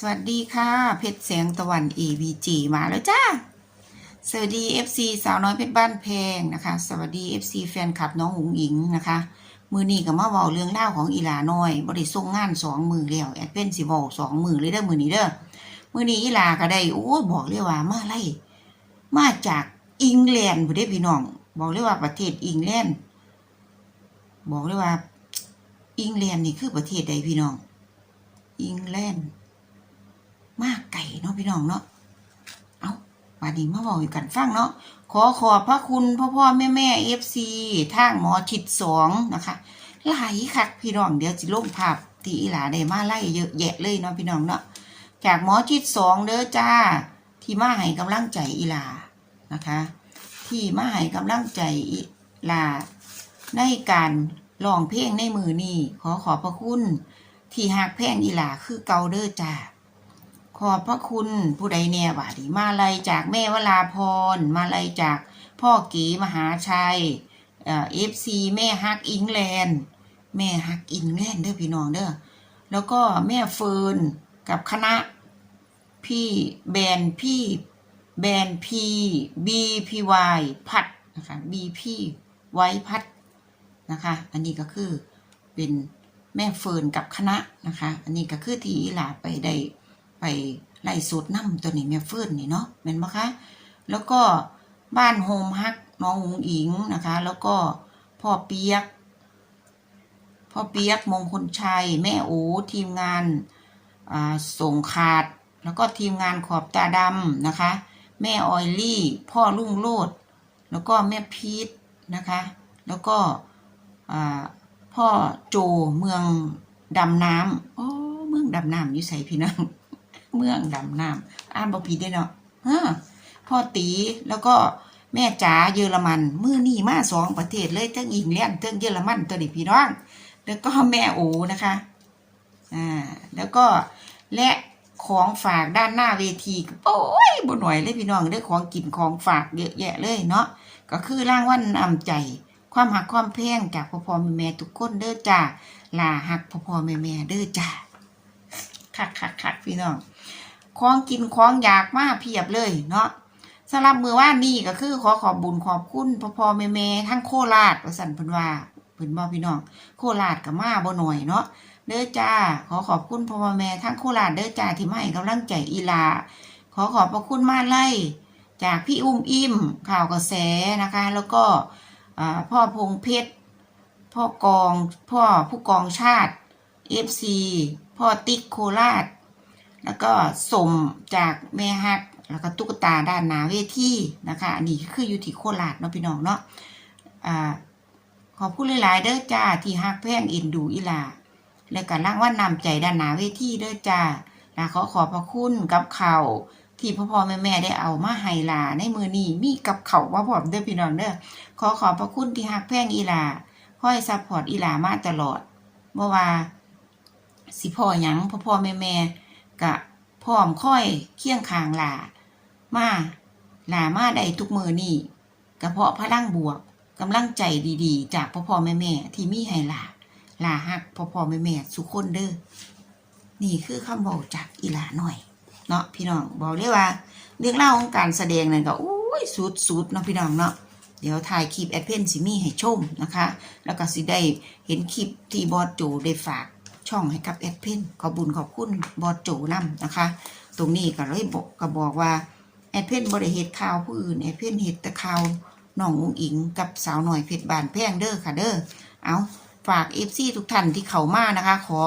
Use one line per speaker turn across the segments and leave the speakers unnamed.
สวัสดีค่ะ เพชรแสงตะวัน ABG มาแล้วจ้า สวัสดี FC สาวน้อยเพชรบ้านแพงนะคะ สวัสดี FC แฟนคลับน้องหุงหญิงนะคะ มือนี้ก็มาเว้าเรื่องเล่าของอีหลาน้อยบ่ได้ส่งงานสองมือแล้วแอดเป็นสิเว้าสองมือเลยเด้อมือนี้เด้อมือนี้อีหลาก็ได้โอ้บอกเลยว่ามาไล่มาจากอังกฤษพุ่นเด้พี่น้องบอกเลยว่าประเทศอังกฤษบอกเลยว่าอังกฤษนี่คือประเทศใดพี่น้องอังกฤษ มากไก่เนาะพี่น้องเนาะเอาวันนี้มาบอกอยู่กันฟังเนาะขอขอบพระคุณพ่อพ่อแม่แม่เอฟซีทางหมอชิดสองนะคะหลายคักพี่น้องเดี๋ยวจิลงภาพที่อีหลาได้มาไล่เยอะแยะเลยเนาะพี่น้องเนาะจากหมอชิดสองเด้อจ้า ที่มาให้กำลังใจอีหลานะคะ ที่มาให้กำลังใจอีหลาในการร้องเพลงในมือนี่ขอขอบพระคุณ ที่หักแพงอีหลาคือเกาเด้อจ้า ขอบพระคุณผู้ใดแน่บาดีมาลัยจากแม่วราพร มาลัยจากพ่อเก๋มหาชัยเอฟซีแม่ฮักอิงแลนด์แม่ฮักอิงแลนด์เด้อพี่น้องเด้อแล้วก็แม่เฟิร์นกับคณะ พี่แบรนพี่แบรนพีบีพีวายพัดนะคะบีพีไว้พัดนะคะ อันนี้ก็คือเป็นแม่เฟิร์นกับคณะนะคะ อันนี้ก็คือที่หลาไปได้ ไปไล่สูตรน้ำตัวนี้แม่ฟื่อนนี่เนาะเห็นไหมคะ แล้วก็บ้านโฮมฮักน้องอุ๋งอิงนะคะ แล้วก็พ่อเปียก พ่อเปียกมงคลชัย แม่โอทีมงานส่งขาด แล้วก็ทีมงานขอบตาดำนะคะ แม่ออยลี่ พ่อลุ่งโลด แล้วก็แม่พีทนะคะ แล้วก็พ่อโจเมืองดำน้ำโอ้เมืองดำน้ำอยู่ใส่พี่น้อง เมืองดำน้ำอ่านบ่ผิดได้เนาะฮะพ่อตีแล้วก็แม่จ๋าเยอรมันมือนี่มาสองประเทศเลยทั้งอิงแลนด์ทั้งเยอรมันตัวนี้พี่น้อง แล้วก็แม่โอนะคะอ่าแล้วก็และของฝากด้านหน้าเวทีโอ้ยบ่หน่อยเลยพี่น้องได้ของกินของฝากเยอะแยะเลยเนาะก็คือร่างวันนำใจ ความหักความแพงจากพ่อพ่อแม่แม่ทุกคนเด้อจ้าลาหักพ่อพ่อแม่แม่เด้อจ้าคักคักคักพี่น้อง ของกินของอยากมาเพียบเลยเนาะสำหรับมือว่านี่ก็คือขอขอบบุญขอบคุณพ่อพ่อแม่แม่ทั้งโคราชประสันพิ่นว่าเพิ่นบอกพี่น้องโคราชกับมาบ่หน่อยเนาะเด้อจ้า ขอขอบคุณพ่อพ่อแม่ทั้งโคราชเด้อจ้าที่มาให้กำลังใจอีลา ขอขอบพระคุณมาไล่จากพี่อุ้มอิ่มข่าวกระแสนะคะ แล้วก็พ่อพงเพชรพ่อกอง พ่อผู้กองชาติ FC พ่อติ๊กโคราช แล้วก็สมจากแม่ฮักแล้วก็ตุ๊กตาด้านหนาเวทีนะคะอันนี้คืออยู่ที่โคราชเนาะพี่น้องเนาะอ่าขอบคุณหลายๆเด้อจ้าที่ฮักแพงเอ็นดูอีลาและก็ร่างว่านำใจด้านหนาเวทีเด้อจ้าและขอขอบพระคุณกับเขาที่พ่อพ่อแม่แม่ได้เอามาให้ลาในมือนี้มีกับเขาวมาพร้อมเด้อพี่น้องเด้อขอขอบพระคุณที่ฮักแพงอีลาคอยซัพพอร์ตอีลามาตลอดเมื่อว่าสิพ่อหยังพ่อพ่อแม่แม่ กะพร้อมค่อยเคียงข้างหลามาหลามาได้ทุกมือนี่กระเพาะพลังบวกกำลังใจดีๆ จากพ่อพ่อแม่แม่ที่มีให้หลาหลาฮักพ่อพ่อแม่แม่สุคนเด้อนี่คือคำบอกจากอีหลาหน่อย เนาะพี่น้องบอกเลยว่า เรื่องเล่าของการแสดงนั่นก็อุ้ยสุดๆเนาะพี่น้องเนาะเดี๋ยวถ่ายคลิปแอดเพนสิมีให้ชมนะคะ แล้วก็สิได้เห็นคลิปที่บอสโจได้ฝาก ช่องให้กับแอดเพนขอบุญขอบคุณบอโจนํนะคะ ตรงนี้ก็เลยบอกก็บอกว่าแอดเพนบริเหตุข่าวผู้อื่นแอดเพนเหตุต่ข่าวน้องอุ้งอิงกับสาวหน่อยเพชรบานแพงเด้อค่ะเด้อเอาฝากเอฟซีทุกท่านที่เข้ามานะคะ ขอ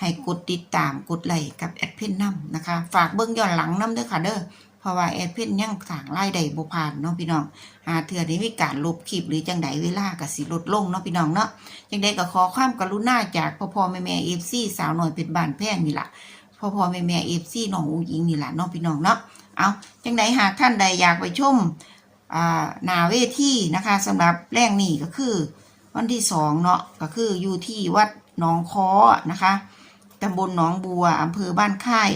ให้กดติดตามกดไลค์กับแอดเพนนํนะคะ ฝากเบิ้งย้อนหลังนํเด้อค่ะเด้อ เพราะว่าแอดเพนยังสั่งไล่ใดบ่ผ่านเนาะพี่น้องหาเถื่อได้มีการลบคลิปหรือจังใดเวลาก็สิลดลงเนาะพี่น้องเนาะจังใดก็ขอความกรุณาจากพ่อพ่อแม่แม่เอฟซีสาวหน่อยเป็นบ้านแพงนี่ล่ะพ่อพ่อแม่แม่เอฟซีน้องอูหญิงนี่ล่ะน้องพี่น้องเนาะเอาจังใดหากท่านใดอยากไปชมอ่าหนาเวทีนะคะสำหรับแรงนี่ก็คือ วันที่สองเนาะก็คืออยู่ที่วัดหนองคอนะคะตำบลหนองบัวอำเภอบ้านค่าย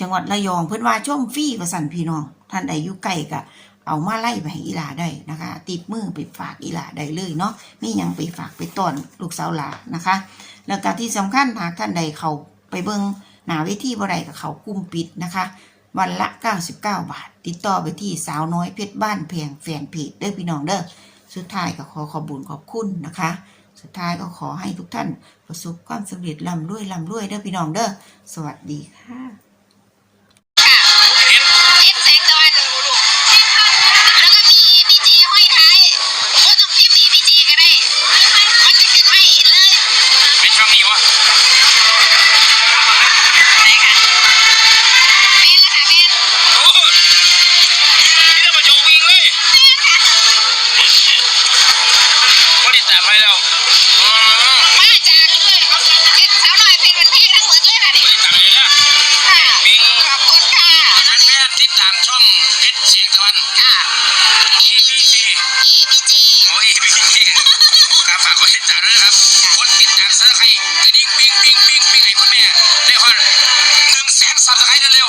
จังหวัดระยองเพื่อนว่าชมฟรีประสันพี่น้องท่านใดอยู่ใกล้ก็เอามาไล่ไปให้อีหลาได้นะคะ ติดมือไปฝากอีหลาได้เลยเนาะมียังไปฝากไปต้อนลูกสาวหลานะคะ แล้วก็ที่สำคัญหากท่านใดเขาไปเบิงหนาเวทีบ่ได้กับเขากลุ่มปิดนะคะ วันละ 99 บาท ติดต่อไปที่สาวน้อยเพชรบ้านแพงแฟนเพจเด้อพี่น้องเด้อสุดท้ายก็ขอขอบุญขอบคุณนะคะ สุดท้ายก็ขอให้ทุกท่านประสบความสำเร็จร่ำรวยร่ำรวยเด้อพี่น้องเด้อสวัสดีค่ะ
ปิง
ปิง
ไอ้คุณแม่
เร็วเถอะ
หนึ่งแสนสับสไค
รต์เร็ว